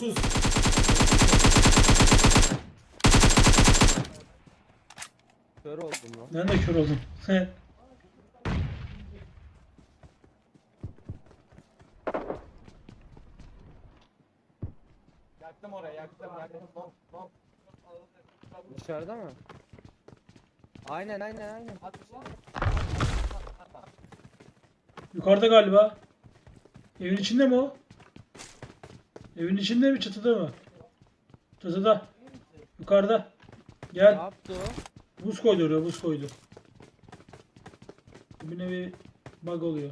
Kolsuz. Kör oldum lan. Ben de kör oldum. yaktım oraya yaktım yaktım. Bom, bom. Dışarıda mı? Aynen aynen aynen. Yukarıda galiba. Evin içinde mi o? Evin içinde mi çatıda mı? Çatıda. Yukarıda. Ne Gel. yaptı o? Buz koydu oraya buz koydu. Bir nevi bug oluyor.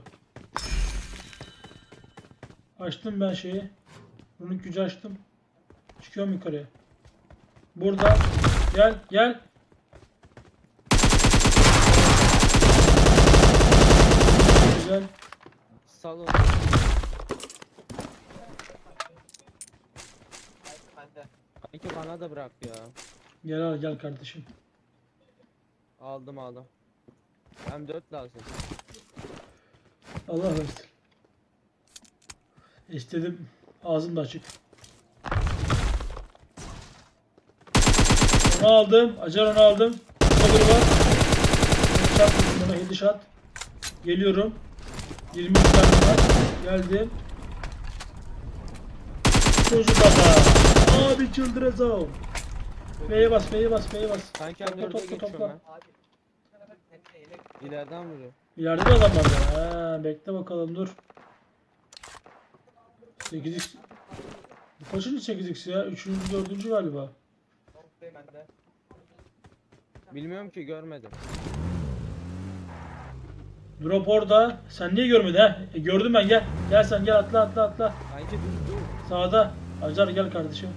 Açtım ben şeyi. Runun gücü açtım. Çıkıyorum yukarıya. Burada. Gel gel. Güzel. Salon. Kanki bana da bırak ya. Gel al gel kardeşim. Aldım aldım. M4 lazım. Allah versin. İstedim. Ağzım da açık. Onu aldım. Acar onu aldım. Sabır var. Headshot vurdum ona headshot. Geliyorum. 23 tane var. Geldim. Kuzu baba. Abi çıldıracağım. F'ye bas, F'ye bas, F'ye bas. Kanki Topla, M4'e topla, topla. İleriden vuruyor. İleride de adam var ya. Ha, bekle bakalım dur. 8x. Bu kaçıncı 8x ya? Üçüncü, dördüncü galiba. Bilmiyorum ki görmedim. Drop orada. Sen niye görmedin ha? E, gördüm ben gel. Gel sen gel atla atla atla. Kanki dur dur. Sağda. Acar gel kardeşim.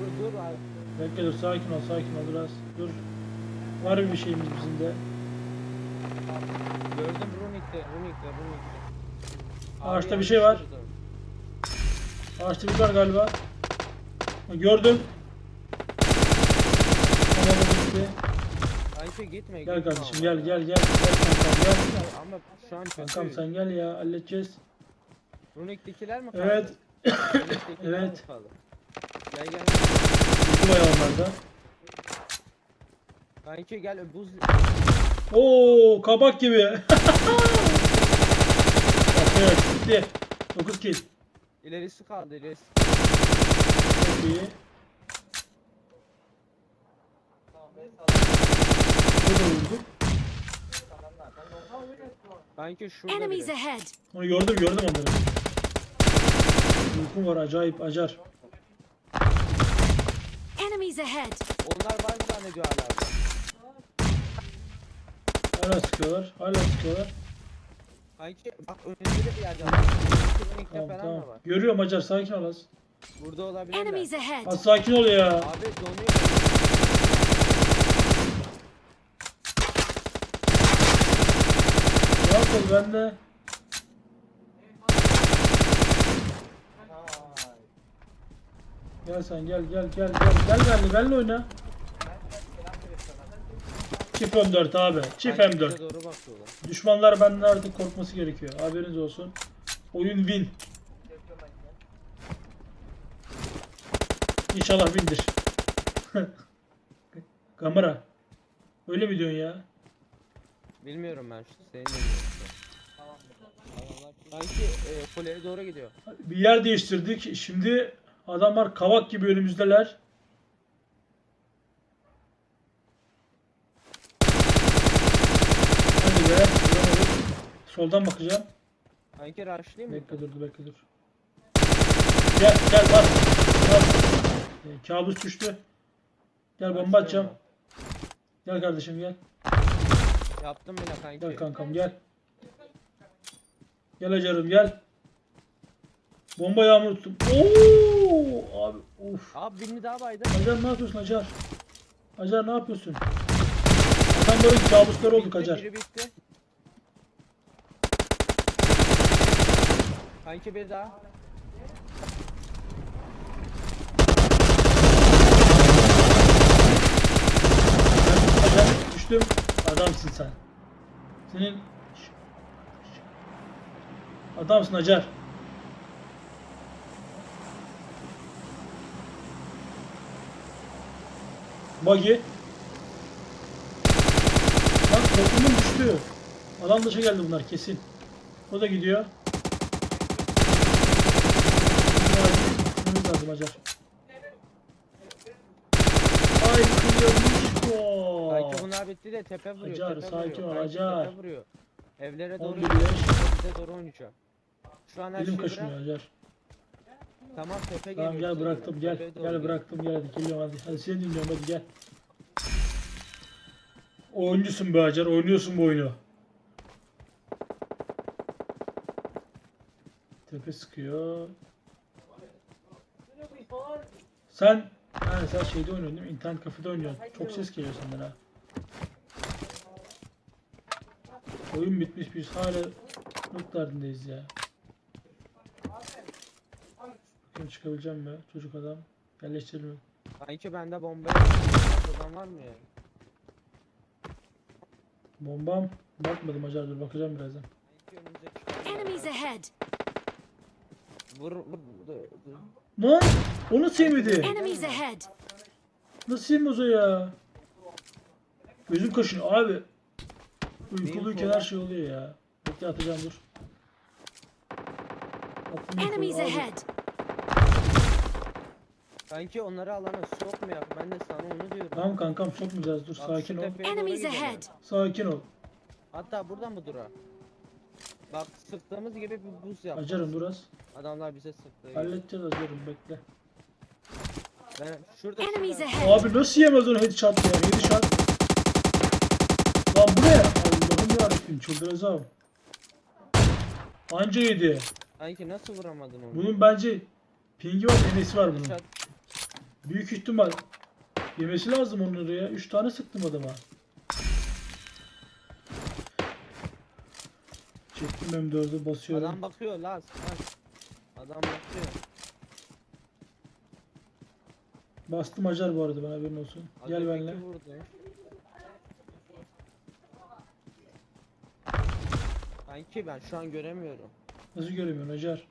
Dur dur abi. Bekle dur sakin ol sakin ol biraz. Dur. Var bir şeyimiz bizim de. Gördüm Runik'te Runik'te Runik'te. Ağaçta bir şey var. Ağaçta bir var galiba. Gördüm. Tamam bitti. Kanki gitme Gel kardeşim gel gel gel. Gel kankam gel. Ama şu an Kankam sen gel ya halledeceğiz. Runik'tekiler mi kaldı? Evet. Runik'tekiler mi Evet. kaldı? Gel gel. Yedi bayağı onlarda. Kanki gel buz Oo kabak gibi. Evet bitti. 9 kill. ilerisi kaldı ilerisi. Çok iyi. Kanki şurada Enemies ahead! Onu gördüm gördüm onları. Uykum var acayip acar. Enemies ahead! Onlar var mı zannediyor hala? Hala sıkıyorlar. Hala sıkıyorlar. Kanki bak önünde de bir yerde var. Runik'te Tamam falan tamam. da var. Görüyorum acar sakin ol az. Burada olabilirler. Enemies ahead! Az sakin ol ya. Abi donuyor. Ol ben de. Gel sen gel gel gel gel. Gel benimle benimle oyna. Çift M4 abi. Çift Kanki M4. bize doğru bakıyorlar. Düşmanlar benden artık korkması gerekiyor. Haberiniz olsun. Oyun win. İnşallah windir. Kamera. Öyle mi diyorsun ya? Bilmiyorum ben şu senin bilmiyorum. Kanki e, kuleye doğru gidiyor. Bir yer değiştirdik. Şimdi adamlar kavak gibi önümüzdeler. Hadi be. Soldan bakacağım. Kanki rushlayayım mı? Bekle dur dur, bekle dur. Gel gel bas. Bas. Ee, kabus düştü. Gel bomba atacağım. Gel kardeşim gel. Yaptım bile kanki. Gel kankam gel. Gel acarım gel. Bomba yağmur tuttum. Oo abi uf. Abi birini daha baydı. Acar ne yapıyorsun Acar? Acar ne yapıyorsun? Adamların kabusları olduk Bitti, Acar. Biri bitti. Kanki bir daha. Acar düştüm. Adamsın sen. Senin Adamsın Acar. Buggy. Lan toplumun düştü. Alan dışı geldi bunlar kesin. O da gidiyor. Gitmemiz lazım Acar. Ay kıyılmış bu. Sanki bunlar bitti de tepe vuruyor. Acar, tepe sakin ol, Acar. Tepe vuruyor. Evlere doğru 11 gidiyor. yaş. Doğru oynayacak. Şu an her Elim şeyi kaşınıyor bırak. Acar. Tamam tepe geliyor. Tamam gel bıraktım gel. Tepeye doğru Gel bıraktım gel geliyorum hadi. Hadi seni dinliyorum hadi gel. Oyuncusun be Acar oynuyorsun bu oyunu. Tepe sıkıyor. Sen yani sen şeyde oynuyorsun değil mi? İnternet kafede oynuyorsun. Çok ses geliyor senden ha. Oyun bitmiş biz hala loot derdindeyiz ya. Bakayım çıkabileceğim mi? Çocuk adam. Yerleştirelim. Sanki bende bomba yok. Adam var mı ya? Bombam. Bakmadım acar dur bakacağım birazdan. Sanki önümüze Enemies ahead! Vur vur. Lan! Onu sevmedi. Enemies ahead! Nasıl sevmez o ya? Gözüm kaşınıyor abi. Uykuluyken her şey oluyor ya. Bekle atacağım dur. Yukarı, Enemies abi. ahead! Sanki onları alana sokmayak. Ben de sana onu diyorum. Tamam kankam sokmayacağız dur Bak, sakin şu ol. tepeye doğru Enemies gidelim. ahead! Sakin ol. Hatta buradan mı dura? Bak sıktığımız gibi bir buz yap. Acarım dur az. Adamlar bize sıktı. Halledeceğiz acarım bekle. Ben şurada Enemies şurada- ahead! Abi nasıl yemez onu headshot ya? Yedi shot. Lan bu ne? Allah'ım yarabbim çıldıracağım. Anca yedi. Sanki nasıl vuramadın onu? Bunun bence pingi var, enesi var bunun. Şat- Büyük ihtimal yemesi lazım onları ya. 3 tane sıktım adama. Çektim M4'ü basıyorum. Adam bakıyor lan. Adam bakıyor. Bastım acar bu arada bana haberin olsun. Az Gel benimle. Sanki ben şu an göremiyorum. Nasıl göremiyorsun acar?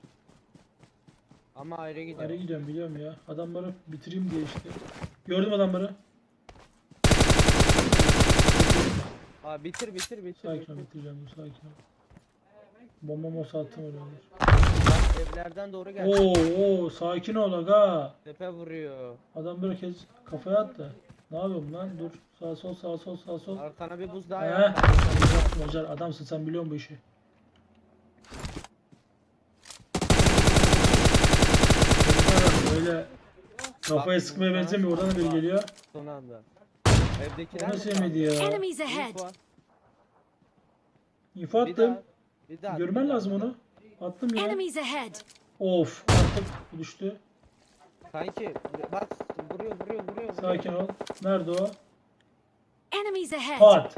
Ama ayrı gidiyor. Nereye gidiyorum biliyorum ya. Adamları bitireyim diye işte. Gördüm adamları. Aa bitir bitir bitir. Sakin bitir. ol bitireceğim dur sakin ol. Bomba mosa attım öyle olur. Bak evlerden doğru geldi. Oo oo sakin ol aga. Tepe vuruyor. Adam böyle kez kafaya attı. Ne yapıyorum lan? Dur. Sağ sol sağ sol sağ sol. Arkana bir buz daha yap. Yaptım Acar adamsın sen biliyorsun bu işi. Böyle kafaya sıkmaya benzemiyor. Oradan da biri geliyor. Son anda. Evdekiler mi kaldı? yemedi ya? Enemies ahead! İnfo Bir attım. daha. Bir daha. Görmen lazım onu. Attım yine. Enemies ahead! Of artık düştü. Sanki bak vuruyor vuruyor vuruyor. vuruyor. Sakin ol. Nerede o? Enemies ahead! Pat.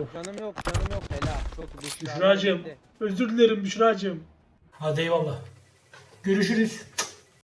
Of. Canım yok canım yok helal. Çok düştü. Büşra'cığım. Özür dilerim Büşra'cığım. Hadi eyvallah. Görüşürüz.